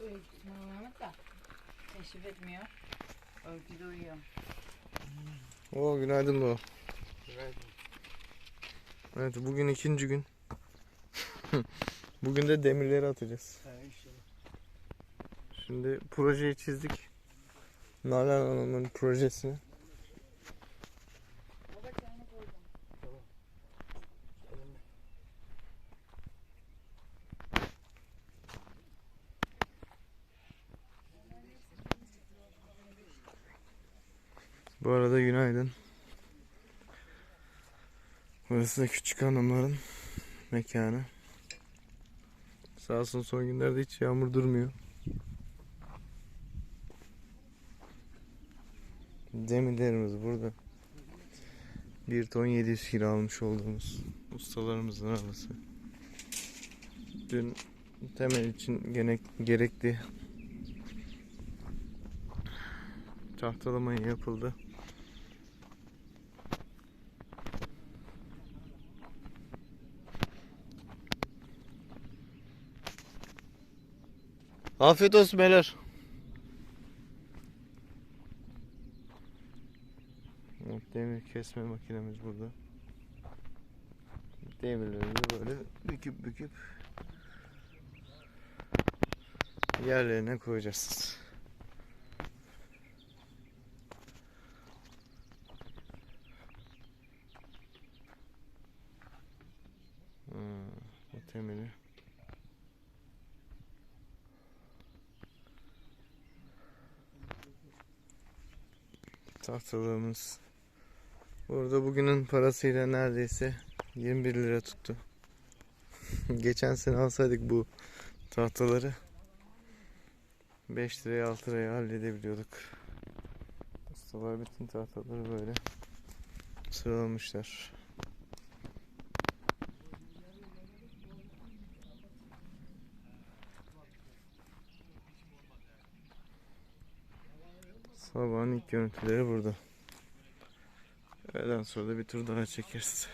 Öyküsünü Mehmet da teşrif etmiyor. Öykü de uyuyor. Oo günaydın bu. Evet bugün ikinci gün. bugün de demirleri atacağız. Şimdi projeyi çizdik. Nalan Hanım'ın projesini. Bu arada günaydın. Burası da küçük hanımların mekanı. Sağ olsun son günlerde hiç yağmur durmuyor. Demirlerimiz burada. 1 ton 700 kilo almış olduğumuz ustalarımızın arası. Dün temel için gene gerekli tahtalamayı yapıldı. Afiyet olsun beyler. Demir kesme makinemiz burada. Demirleri böyle büküp büküp yerlerine koyacağız. Hmm, bu temeli. Tahtalığımız. Burada bugünün parasıyla neredeyse 21 lira tuttu. Geçen sene alsaydık bu tahtaları 5 liraya 6 liraya halledebiliyorduk. Ustalar bütün tahtaları böyle sıralamışlar. Sabahın ilk görüntüleri burada. Öğleden sonra da bir tur daha çekeriz.